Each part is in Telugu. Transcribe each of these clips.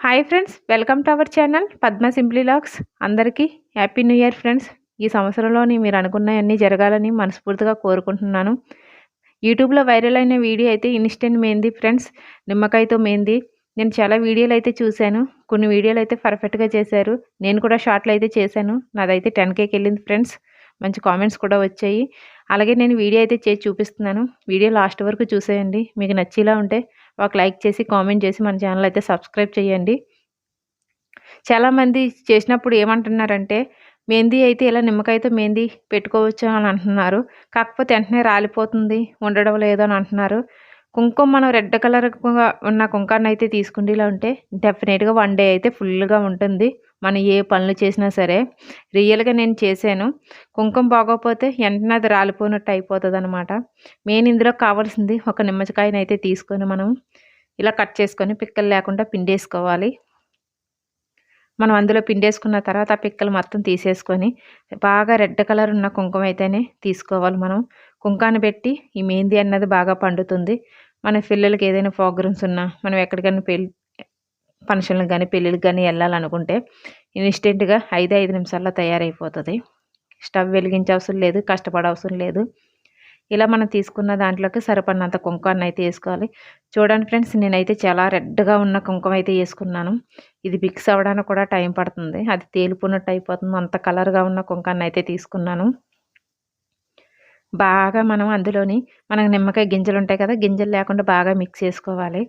Hi friends welcome to our channel Padma simply lakhs అందరికీ హ్యాపీ న్యూ ఇయర్ ఫ్రెండ్స్ ఈ సంవత్సరంలోని మీరు అనుకున్నవన్నీ జరగాలని మనస్ఫూర్తిగా కోరుకుంటున్నాను. యూట్యూబ్లో వైరల్ అయిన వీడియో అయితే ఇన్స్టెంట్ మేంది ఫ్రెండ్స్ నిమ్మకాయతో మేంది నేను చాలా వీడియోలు అయితే చూశాను. కొన్ని వీడియోలు అయితే పర్ఫెక్ట్గా చేశారు. నేను కూడా షార్ట్లు అయితే చేశాను. నాదైతే టెన్ కేకి వెళ్ళింది ఫ్రెండ్స్ మంచి కామెంట్స్ కూడా వచ్చాయి. అలాగే నేను వీడియో అయితే చేసి చూపిస్తున్నాను. వీడియో లాస్ట్ వరకు చూసేయండి. మీకు నచ్చేలా ఉంటే ఒక లైక్ చేసి కామెంట్ చేసి మన ఛానల్ అయితే సబ్స్క్రైబ్ చేయండి. చాలామంది చేసినప్పుడు ఏమంటున్నారంటే మెహందీ అయితే ఇలా నిమ్మకాయతో మెహందీ పెట్టుకోవచ్చు అని అంటున్నారు. కాకపోతే వెంటనే రాలిపోతుంది ఉండడం లేదు అని అంటున్నారు. కుంకుమ మనం రెడ్ కలర్గా ఉన్న కుంకాన్ని అయితే తీసుకుండేలా ఉంటే డెఫినెట్గా వన్ డే అయితే ఫుల్గా ఉంటుంది. మనం ఏ పనులు చేసినా సరే రియల్గా నేను చేశాను. కుంకుమ బాగోకపోతే వెంటనే అది రాలిపోయినట్టు అయిపోతుంది అనమాట మెయిన్ ఇందులో కావాల్సింది ఒక నిమ్మకాయని అయితే తీసుకొని మనం ఇలా కట్ చేసుకొని పిక్కలు లేకుండా పిండేసుకోవాలి. మనం అందులో పిండేసుకున్న తర్వాత ఆ పిక్కలు మొత్తం తీసేసుకొని బాగా రెడ్ కలర్ ఉన్న కుంకుమ అయితేనే తీసుకోవాలి మనం. కుంకాన్ని పెట్టి ఈ మెహందీ అన్నది బాగా పండుతుంది. మన పిల్లలకి ఏదైనా ప్రోగ్రామ్స్ ఉన్నా మనం ఎక్కడికైనా పెళ్ళి ఫంక్షన్లకు కానీ పెళ్ళిళ్ళకి కానీ వెళ్ళాలనుకుంటే ఇన్స్టెంట్గా ఐదు ఐదు నిమిషాల్లో తయారైపోతుంది. స్టవ్ వెలిగించే అవసరం లేదు కష్టపడవసరం లేదు. ఇలా మనం తీసుకున్న దాంట్లోకి సరిపడినంత కుంకాన్ని అయితే వేసుకోవాలి. చూడండి ఫ్రెండ్స్ నేనైతే చాలా రెడ్గా ఉన్న కుంకుమ అయితే వేసుకున్నాను. ఇది మిక్స్ అవ్వడానికి కూడా టైం పడుతుంది. అది తేలిపోయినట్టు అయిపోతుంది. అంత కలర్గా ఉన్న కుంకాన్ని అయితే తీసుకున్నాను. బాగా మనం అందులోని మనకు నిమ్మకాయ గింజలు ఉంటాయి కదా గింజలు లేకుండా బాగా మిక్స్ చేసుకోవాలి.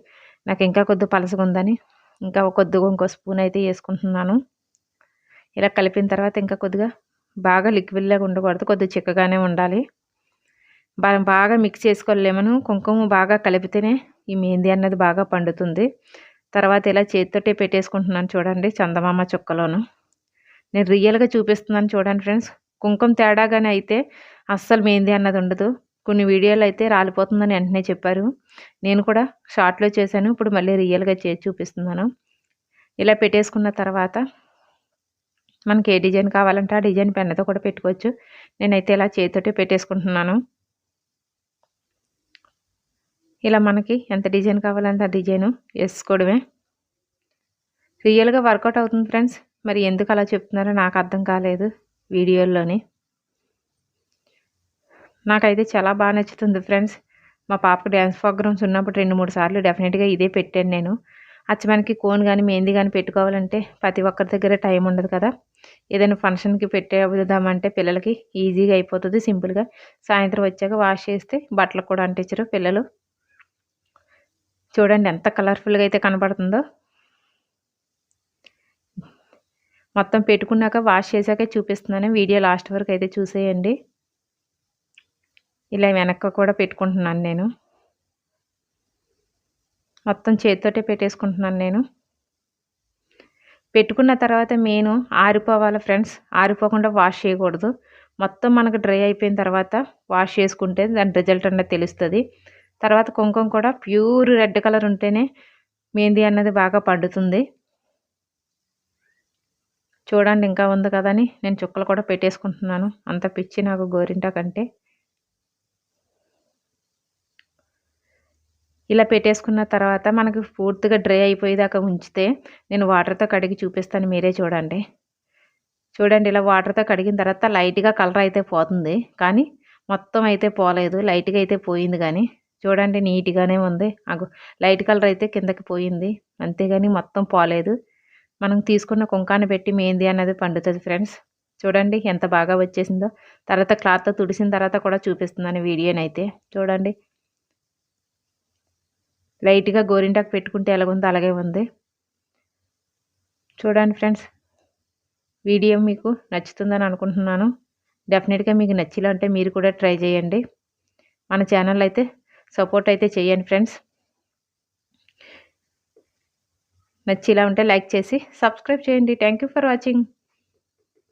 నాకు ఇంకా కొద్ది పలసగా ఉందని ఇంకా కొద్దిగా ఇంకో స్పూన్ అయితే వేసుకుంటున్నాను. ఇలా కలిపిన తర్వాత ఇంకా కొద్దిగా బాగా లిక్విడ్లాగా ఉండకూడదు కొద్దిగా చిక్కగానే ఉండాలి. బాగా మిక్స్ చేసుకోలేమను కుంకుమ బాగా కలిపితేనే ఈ మెహందీ అన్నది బాగా పండుతుంది. తర్వాత ఇలా చేతితోటే పెట్టేసుకుంటున్నాను చూడండి చందమామ చుక్కలోను. నేను రియల్గా చూపిస్తున్నాను చూడండి ఫ్రెండ్స్. కుంకుమ తేడాగానే అయితే అస్సలు మెహందీ అన్నది ఉండదు. కొన్ని వీడియోలు అయితే రాలిపోతుందని వెంటనే చెప్పారు. నేను కూడా షార్ట్లో చేశాను. ఇప్పుడు మళ్ళీ రియల్గా చేసి చూపిస్తున్నాను. ఇలా పెట్టేసుకున్న తర్వాత మనకి ఏ డిజైన్ కావాలంటే ఆ డిజైన్ పెన్నతో కూడా పెట్టుకోవచ్చు. నేనైతే ఇలా చేతితోటి పెట్టేసుకుంటున్నాను. ఇలా మనకి ఎంత డిజైన్ కావాలంటే ఆ డిజైను వేసుకోవడమే. రియల్గా వర్కౌట్ అవుతుంది ఫ్రెండ్స్. మరి ఎందుకు అలా చెప్తున్నారో నాకు అర్థం కాలేదు వీడియోల్లోని. నాకైతే చాలా బాగా నచ్చుతుంది ఫ్రెండ్స్. మా పాపకు డ్యాన్స్ ప్రోగ్రామ్స్ ఉన్నప్పుడు రెండు మూడు సార్లు డెఫినెట్గా ఇదే పెట్టాను నేను. అచ్చమానికి కోన్ కానీ మెహందీ కానీ పెట్టుకోవాలంటే ప్రతి ఒక్కరి దగ్గర టైం ఉండదు కదా. ఏదైనా ఫంక్షన్కి పెట్టేద్దామంటే పిల్లలకి ఈజీగా అయిపోతుంది సింపుల్గా. సాయంత్రం వచ్చాక వాష్ చేస్తే బట్టలకు కూడా అంటించరు పిల్లలు. చూడండి ఎంత కలర్ఫుల్గా అయితే కనబడుతుందో మొత్తం పెట్టుకున్నాక వాష్ చేశాకే చూపిస్తున్నాను. వీడియో లాస్ట్ వరకు అయితే చూసేయండి. ఇలా వెనక్క కూడా పెట్టుకుంటున్నాను నేను. మొత్తం చేతితోటే పెట్టేసుకుంటున్నాను నేను. పెట్టుకున్న తర్వాత మెయిన్ ఆరిపోవాలి ఫ్రెండ్స్. ఆరిపోకుండా వాష్ చేయకూడదు. మొత్తం మనకు డ్రై అయిపోయిన తర్వాత వాష్ చేసుకుంటే దాని రిజల్ట్ అన్నది తెలుస్తుంది. తర్వాత కుంకుమ కూడా ప్యూర్ రెడ్ కలర్ ఉంటేనే మెహందీ అన్నది బాగా పండుతుంది. చూడండి ఇంకా ఉంది కదని నేను చుక్కలు కూడా పెట్టేసుకుంటున్నాను. అంత పిచ్చి నాకు గోరింటా కంటే. ఇలా పెట్టేసుకున్న తర్వాత మనకు పూర్తిగా డ్రై అయిపోయేదాకా ఉంచితే నేను వాటర్తో కడిగి చూపిస్తాను మీరే చూడండి. చూడండి ఇలా వాటర్తో కడిగిన తర్వాత లైట్గా కలర్ అయితే పోతుంది కానీ మొత్తం అయితే పోలేదు లైట్గా అయితే పోయింది కానీ. చూడండి నీట్గానే ఉంది. అగు లైట్ కలర్ అయితే కిందకి పోయింది అంతేగాని మొత్తం పోలేదు. మనం తీసుకున్న కుంకాన్ని పెట్టి మెహందీ అనేది పండుతుంది ఫ్రెండ్స్. చూడండి ఎంత బాగా వచ్చేసిందో. తర్వాత క్లాత్తో తుడిసిన తర్వాత కూడా చూపిస్తున్నాను వీడియోనైతే. చూడండి లైట్గా గోరింటాకు పెట్టుకుంటే ఎలాగుందో అలాగే ఉంది. చూడండి ఫ్రెండ్స్ వీడియో మీకు నచ్చుతుందని అనుకుంటున్నాను. డెఫినెట్గా మీకు నచ్చిలా ఉంటే మీరు కూడా ట్రై చేయండి. మన ఛానల్ అయితే సపోర్ట్ అయితే చేయండి ఫ్రెండ్స్. నచ్చిలా ఉంటే లైక్ చేసి సబ్స్క్రైబ్ చేయండి. Thank for watching.